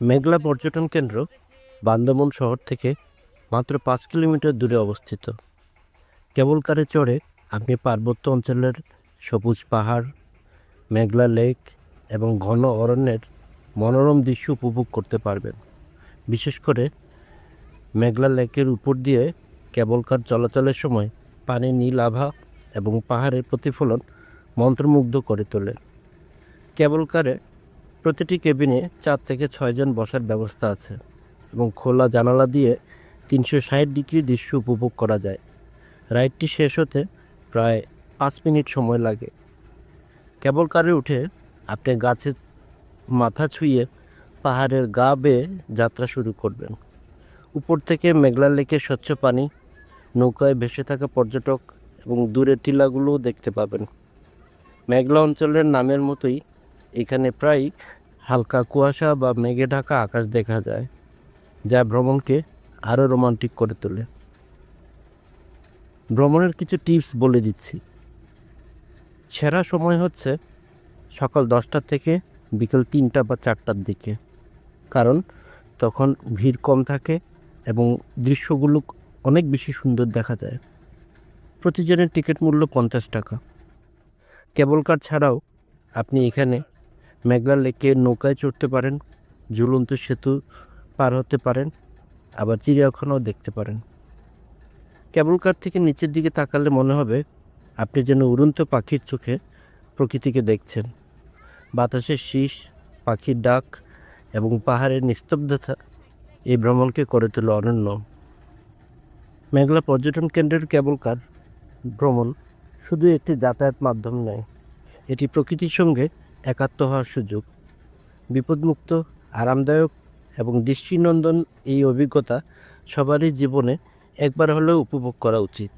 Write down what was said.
মেঘলা পর্যটন কেন্দ্র বান্দরবন শহর থেকে মাত্র পাঁচ কিলোমিটার দূরে অবস্থিত। কেবল কারে চড়ে আপনি পার্বত্য অঞ্চলের সবুজ পাহাড়, মেঘলা লেক এবং ঘন অরণ্যের মনোরম দৃশ্য উপভোগ করতে পারবেন। বিশেষ করে মেঘলা লেকের উপর দিয়ে কেবল কার চলাচলের সময় পানির নীল আভা এবং পাহাড়ের প্রতিফলন মন্ত্রমুগ্ধ করে তোলে। কেবল কারে প্রতিটি কেবিনে চার থেকে ছয়জন বসার ব্যবস্থা আছে এবং খোলা জানালা দিয়ে তিনশো ষাট ডিগ্রি দৃশ্য উপভোগ করা যায়। রাইডটি শেষ হতে প্রায় পাঁচ মিনিট সময় লাগে। কেবল কারে উঠে আপনি গাছে মাথা ছুঁয়ে পাহাড়ের গা বেয়ে যাত্রা শুরু করবেন। উপর থেকে মেঘলা লেকের স্বচ্ছ পানি, নৌকায় ভেসে থাকা পর্যটক এবং দূরের টিলাগুলোও দেখতে পাবেন। মেঘলা অঞ্চলের নামের মতোই এখানে প্রায় হালকা কুয়াশা বা মেঘে ঢাকা আকাশ দেখা যায়, যা ভ্রমণকে আরও রোমান্টিক করে তোলে। ভ্রমণের কিছু টিপস বলে দিচ্ছি। সেরা সময় হচ্ছে সকাল দশটা থেকে বিকেল তিনটা বা চারটার দিকে, কারণ তখন ভিড় কম থাকে এবং দৃশ্যগুলো অনেক বেশি সুন্দর দেখা যায়। প্রতিজনের টিকিট মূল্য পঞ্চাশ টাকা। কেবল কার ছাড়াও আপনি এখানে মেঘলা লেকে নৌকায় চড়তে পারেন, ঝুলন্ত সেতু পার হতে পারেন, আবার চিড়িয়াখানাও দেখতে পারেন। কেবল কার থেকে নিচের দিকে তাকালে মনে হবে, আপনি যেন উড়ন্ত পাখির চোখে প্রকৃতিকে দেখছেন। বাতাসের শীষ, পাখির ডাক এবং পাহাড়ের নিস্তব্ধতা এই ভ্রমণকে করে তোলে অনন্য। মেঘলা পর্যটন কেন্দ্রের কেবল কার ভ্রমণ শুধু একটি যাতায়াত মাধ্যম নয়, এটি প্রকৃতির সঙ্গে একাত্ম হওয়ার সুযোগ, বিপদমুক্ত, আরামদায়ক এবং দৃষ্টিনন্দন এই অভিজ্ঞতা সবারই জীবনে একবার হলেও উপভোগ করা উচিত।